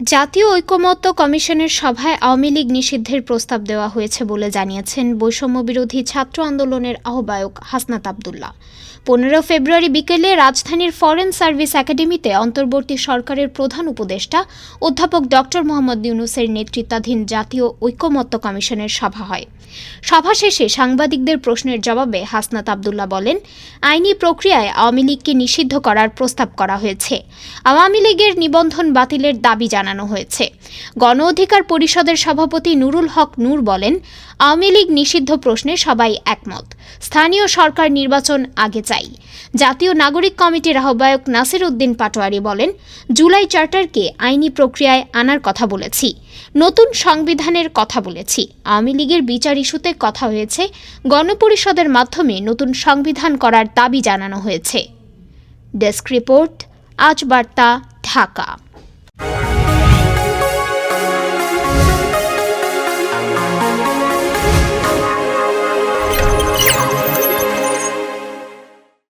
জাতীয় ঐকমত্য কমিশনের সভায় আওয়ামী লীগ নিষিদ্ধের প্রস্তাব দেওয়া হয়েছে বলে জানিয়েছেন বৈষম্য বিরোধী ছাত্র আন্দোলনের আহ্বায়ক হাসনাত আবদুল্লাহ। পনেরো ফেব্রুয়ারি বিকেলে রাজধানীর ফরেন সার্ভিস একাডেমিতে অন্তর্বর্তী সরকারের প্রধান উপদেষ্টা অধ্যাপক ডক্টর মোহাম্মদ ইউনুসের নেতৃত্বাধীন জাতীয় ঐকমত্য কমিশনের সভা হয়। সভা শেষে সাংবাদিকদের প্রশ্নের জবাবে হাসনাত আবদুল্লাহ বলেন, আইনি প্রক্রিয়ায় আওয়ামী লীগকে নিষিদ্ধ করার প্রস্তাব করা হয়েছে। আওয়ামী লীগের নিবন্ধন বাতিলের দাবি জানানো হয়েছে। গণ অধিকার পরিষদের সভাপতি নুরুল হক নূর বলেন, আওয়ামী লীগ নিষিদ্ধ প্রশ্নে সবাই একমত। স্থানীয় সরকার নির্বাচন আগে চাই। জাতীয় নাগরিক কমিটির আহ্বায়ক নাসির উদ্দিন পাটোয়ারি বলেন, জুলাই চার্টারকে আইনি প্রক্রিয়ায় আনার কথা বলেছি, নতুন সংবিধানের কথা বলেছি। আওয়ামী লীগের বিচার ইস্যুতে কথা হয়েছে, গণপরিষদের মাধ্যমে নতুন সংবিধান করার দাবি জানানো হয়েছে। ডেস্ক রিপোর্ট, আজ বার্তা, ঢাকা।